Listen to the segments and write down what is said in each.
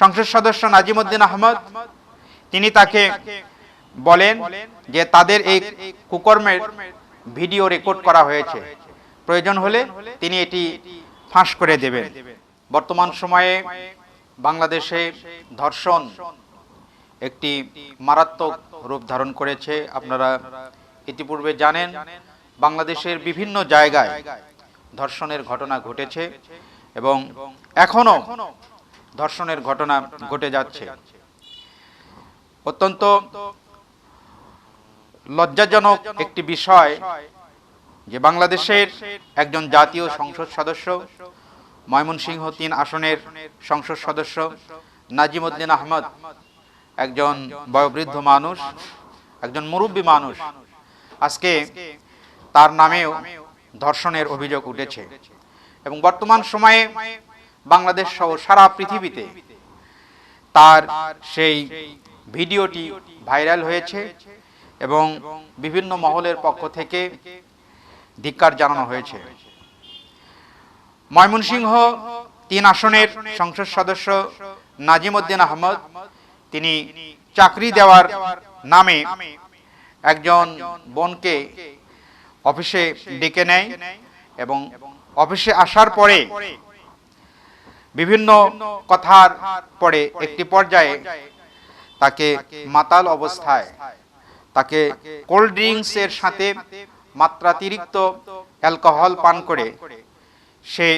সংসদ সদস্য নাজিমুদ্দিন আহমদ, তিনি তাকে বলেন যে তাদের এই কুকর্মের ভিডিও রেকর্ড করা হয়েছে। প্রয়োজন হলে তিনি এটি ফাঁস করে দেবেন। বর্তমান সময়ে বাংলাদেশে ধর্ষণ একটি মারাত্মক রূপ ধারণ করেছে। আপনারা ইতিপূর্বে জানেন, বাংলাদেশের বিভিন্ন জায়গায় ধর্ষণের ঘটনা ঘটেছে এবং এখনও ধর্ষণের ঘটনা ঘটে যাচ্ছে। অত্যন্ত লজ্জাজনক একটি বিষয় যে বাংলাদেশের একজন জাতীয় সংসদ সদস্য, ময়মনসিংহ তিন আসনের সংসদ সদস্য, নাজিমুদ্দিন আহমদ, একজন বয়োবৃদ্ধ মানুষ, একজন মুরব্বী মানুষ, আজকে তার নামেও ধর্ষণের অভিযোগ উঠেছে। এবং বর্তমান সময়ে বাংলাদেশ সহ সারা পৃথিবীতে তার সেই ভিডিওটি ভাইরাল হয়েছে এবং বিভিন্ন মহলের পক্ষ থেকে ধিক্কার জানানো হয়েছে। ময়মনসিংহ তিন আসনের সংসদ সদস্য নাজিমুদ্দিন আহমদ, তিনি চাকরি দেওয়ার নামে একজন বোনকে অফিসে ডেকে নেয় এবং অফিসে আসার পরে বিভিন্ন কথার পরে একটি পর্যায়ে তাকে মাতাল অবস্থায়, তাকে কোল্ড ড্রিঙ্কসের সাথে মাত্রাতিরিক্ত অ্যালকোহল পান করে। সে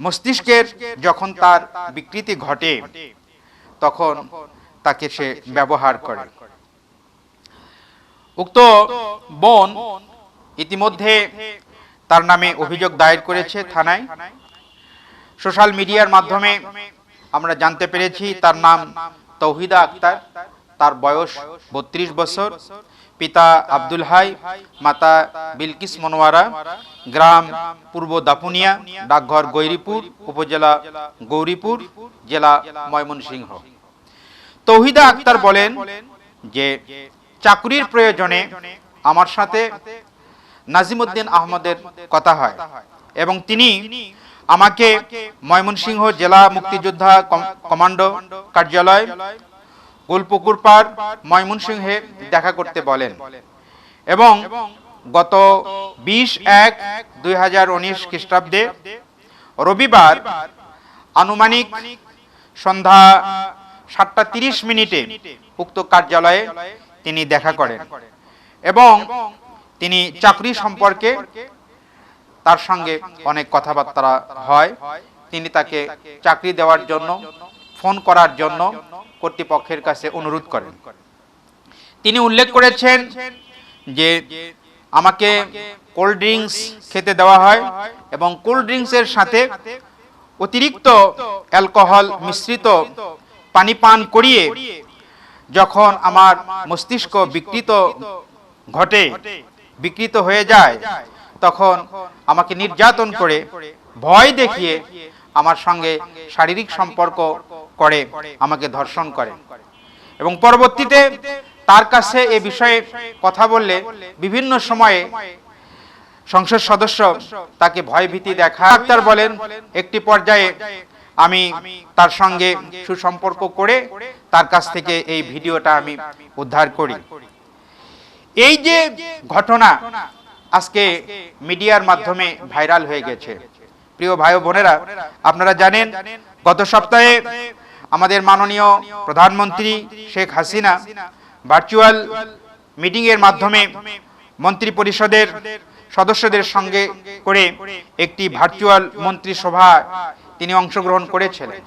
মস্তিষ্কের যখন তার বিকৃতি ঘটে, তখন তাকে সে ব্যবহার করে। উক্ত বোন ইতিমধ্যে তার নামে অভিযোগ দায়ের করেছে থানায়। সোশ্যাল মিডিয়ার মাধ্যমে আমরা জানতে পেরেছি তার নাম তৌহিদা আক্তার। তার বয়স বত্রিশ বছর। পিতা আব্দুল হাই, মাতা বিলকিস মনোয়ারা। গ্রাম পূর্ব দাপুনিয়া, ডাকঘর গৈরিপুর, উপজেলা গৌরীপুর, জেলা ময়মনসিংহ। তৌহিদা আক্তার বলেন যে, চাকুরির প্রয়োজনে আমার সাথে নাজিমুদ্দিন আহমদের কথা হয় এবং তিনি আমাকে ময়মনসিংহ জেলা মুক্তিযোদ্ধা কম- কমান্ডো কার্যালয় গোলপুকুর পার ময়মনসিংহে দেখা করতে বলেন। এবং গত বিশ এক দুই হাজার উনিশ খ্রিস্টাব্দে রবিবার আনুমানিক সন্ধ্যা সাতটা তিরিশ মিনিটে উক্ত কার্যালয়ে তিনি দেখা করেন। এবং তিনি চাকরি সম্পর্কে তার সঙ্গে অনেক কথাবার্তা হয়। তিনি তাকে চাকরি দেওয়ার জন্য, ফোন করার জন্য কর্তৃপক্ষের কাছে অনুরোধ করেন। তিনি উল্লেখ করেছেন যে আমাকে কোল্ড ড্রিঙ্কস খেতে দেওয়া হয় এবং কোল্ড ড্রিঙ্কসের সাথে অতিরিক্ত অ্যালকোহল মিশ্রিত পানি পান করিয়ে যখন আমার মস্তিষ্ক বিকৃত ঘটে, বিকৃত হয়ে যায় তখন আমাকে নির্যাতন করে, ভয় দেখিয়ে আমার সঙ্গে শারীরিক সম্পর্ক করে, আমাকে ধর্ষণ করে। এবং পরবর্তীতে তার কাছে এ বিষয়ে কথা বললে বিভিন্ন সময়ে সংসদ সদস্য তাকে ভয়ভীতি দেখা ডাক্তার বলেন, একটি পর্যায়ে আমি তার সঙ্গে সুসম্পর্ক করে তার কাছ থেকে এই ভিডিওটা আমি উদ্ধার করি। এই যে ঘটনা আজকে মিডিয়ার মাধ্যমে ভাইরাল হয়ে গেছে। প্রিয় ভাই বোনেরা, আপনারা জানেন, গত সপ্তাহে আমাদের মাননীয় প্রধানমন্ত্রী শেখ হাসিনা ভার্চুয়াল মিটিং এর মাধ্যমে মন্ত্রী পরিষদের সদস্যদের সঙ্গে করে একটি ভার্চুয়াল মন্ত্রিসভা তিনি অংশগ্রহণ করেছিলেন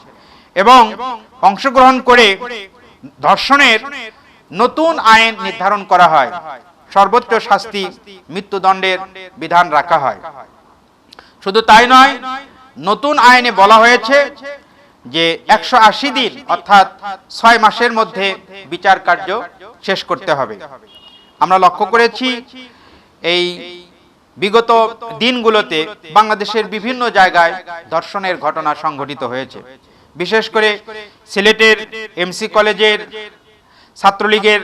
এবং অংশগ্রহণ করে ধর্ষণের নতুন আইন নির্ধারণ করা হয়। সর্বোচ্চ শাস্তি মৃত্যুদণ্ডের বিধান রাখা হয়। শুধু তাই নয়, নতুন আইনে বলা হয়েছে যে একশো আশি দিন অর্থাৎ ছয় মাসের মধ্যে বিচার কার্য শেষ করতে হবে। আমরা লক্ষ্য করেছি এই বিগত দিনগুলোতে বাংলাদেশের বিভিন্ন জায়গায় ধর্ষণের ঘটনা সংঘটিত হয়েছে। বিশেষ করে সিলেটের এমসি কলেজের ছাত্রলীগের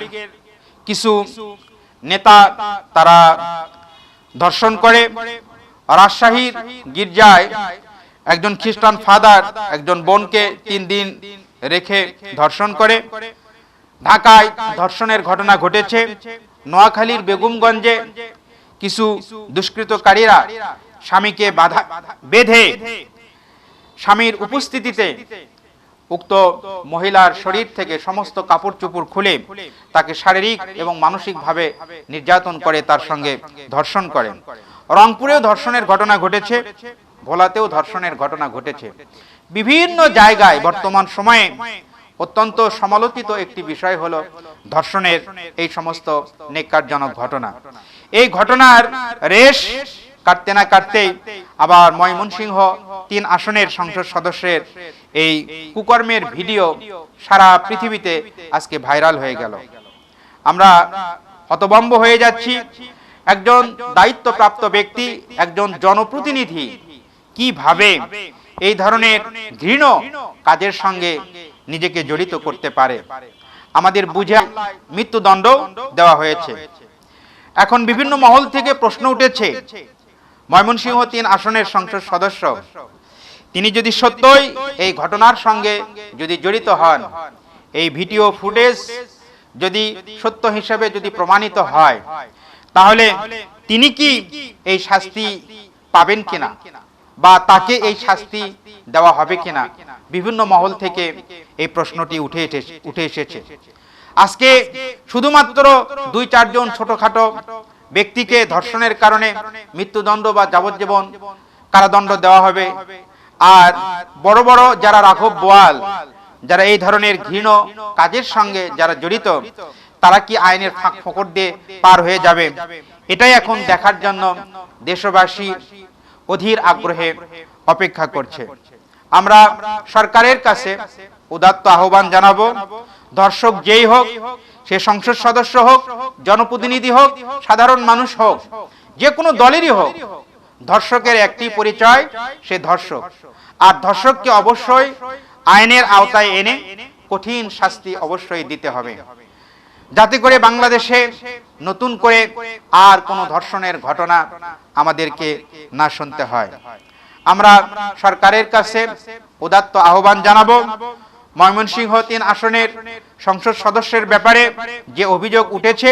কিছু নেতা তারা ধর্ষণ করে। রাজশাহীর গির্জায় একজন খ্রিস্টান ফাদার একজন বোনকে তিন দিন রেখে ধর্ষণ করে। ঢাকায় ধর্ষণের ঘটনা ঘটেছে। নোয়াখালীর বেগমগঞ্জে কিছু দুষ্কৃতকারীরা স্বামীকে বাধা, বেঁধে স্বামীর উপস্থিতিতে উক্ত মহিলার শরীর থেকে সমস্ত কাপড় চোপড় খুলে তাকে শারীরিক এবং মানসিকভাবে নির্যাতন করে তার সঙ্গে ধর্ষণ করেন রংপুরেও ধর্ষণের ঘটনা ঘটেছে, ভোলাতেও ধর্ষণের ঘটনা ঘটেছে। বিভিন্ন জায়গায় বর্তমান সময়ে অত্যন্ত সমালোচিত একটি বিষয় হলো ধর্ষণের এই সমস্ত নেককারজনক ঘটনা। এই ঘটনার রেশ কাটতে না কাটতেই আবার ময়মনসিংহ তিন আসনের সংসদ সদস্যের এই কুকর্মের ভিডিও সারা পৃথিবীতে আজকে ভাইরাল হয়ে গেল। আমরা হতভম্ব হয়ে যাচ্ছি। একজন দায়িত্বপ্রাপ্ত ব্যক্তি, একজন জনপ্রতিনিধি কীভাবে এই ধরনের ঘৃণ কাজের সঙ্গে নিজেকে জড়িত করতে পারে? আমাদের বুঝে মৃত্যুদণ্ড দেওয়া হয়েছে। এখন বিভিন্ন মহল থেকে প্রশ্ন উঠেছে ময়মনসিংহ তিন আসনের সংসদ সদস্য। তিনি যদি সত্যই এই ঘটনার সঙ্গে যদি জড়িত হন, এই ভিডিও ফুটেজ যদি সত্য হিসেবে যদি প্রমাণিত হয়, তাহলে তিনি কি এই শাস্তি পাবেন কিনা বা তাকে এই শাস্তি দেওয়া হবে কিনা? বিভিন্ন মহল থেকে এই প্রশ্নটি উঠে উঠে এসেছে। আজকে শুধুমাত্র দুই চারজন ছোটখাটো ব্যক্তিকে ধর্ষণের কারণে মৃত্যুদণ্ড বা যাবজ্জীবন কারাদণ্ড দেওয়া হবে। আর বড় বড় যারা রাঘব বোয়াল, যারা এই ধরনের ঘৃণ কাজের সঙ্গে যারা জড়িত, তারা কি আইনের ফাঁক ফোকর দিয়ে পার হয়ে যাবে? এটাই এখন দেখার জন্য দেশবাসী অধীর আগ্রহে অপেক্ষা করছে। আমরা সরকারের কাছে উদাত্ত আহ্বান জানাব দর্শক যেই হোক সে সংসদ সদস্য হোক, জনপ্রতিনিধি হোক, সাধারণ মানুষ হোক, যে কোনো দলেরই হোক, ধর্ষকের একটি পরিচয় সে ধর্ষক। আর ধর্ষককে অবশ্যই আইনের আওতায় এনে কঠিন শাস্তি অবশ্যই দিতে হবে। যাতে করে বাংলাদেশে নতুন করে আর কোনো ধর্ষণের ঘটনা আমাদেরকে না শুনতে হয়। আমরা সরকারের কাছে উদাত্ত আহ্বান জানাব ময়মনসিংহ তিন আসনের সংসদ সদস্যের ব্যাপারে যে অভিযোগ উঠেছে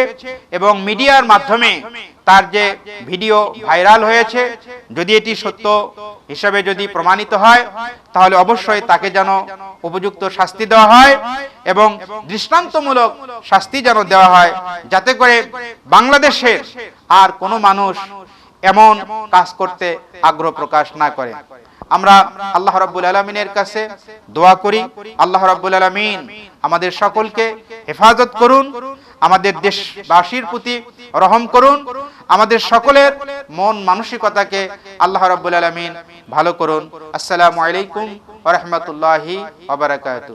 এবং মিডিয়ার মাধ্যমে তার যে ভিডিও ভাইরাল হয়েছে, যদি এটি সত্য হিসাবে যদি প্রমাণিত হয়, তাহলে অবশ্যই তাকে যেন উপযুক্ত শাস্তি দেওয়া হয় এবং দৃষ্টান্তমূলক শাস্তি যেন দেওয়া হয়, যাতে করে বাংলাদেশের আর কোনো মানুষ এমন কাজ করতে আগ্রহ প্রকাশ না করে। আমরা আল্লাহ রাব্বুল আলমিনের কাছে দোয়া করি। আল্লাহ রাব্বুল আলমিন আমাদের সকলকে হেফাজত করুন, আমাদের দেশবাসীর প্রতি রহম করুন, আমাদের সকলের মন মানসিকতাকে আল্লাহ রাব্বুল আলমিন ভালো করুন। আসসালামু আলাইকুম ওরহমতুল্লাহি ওবরাকাতু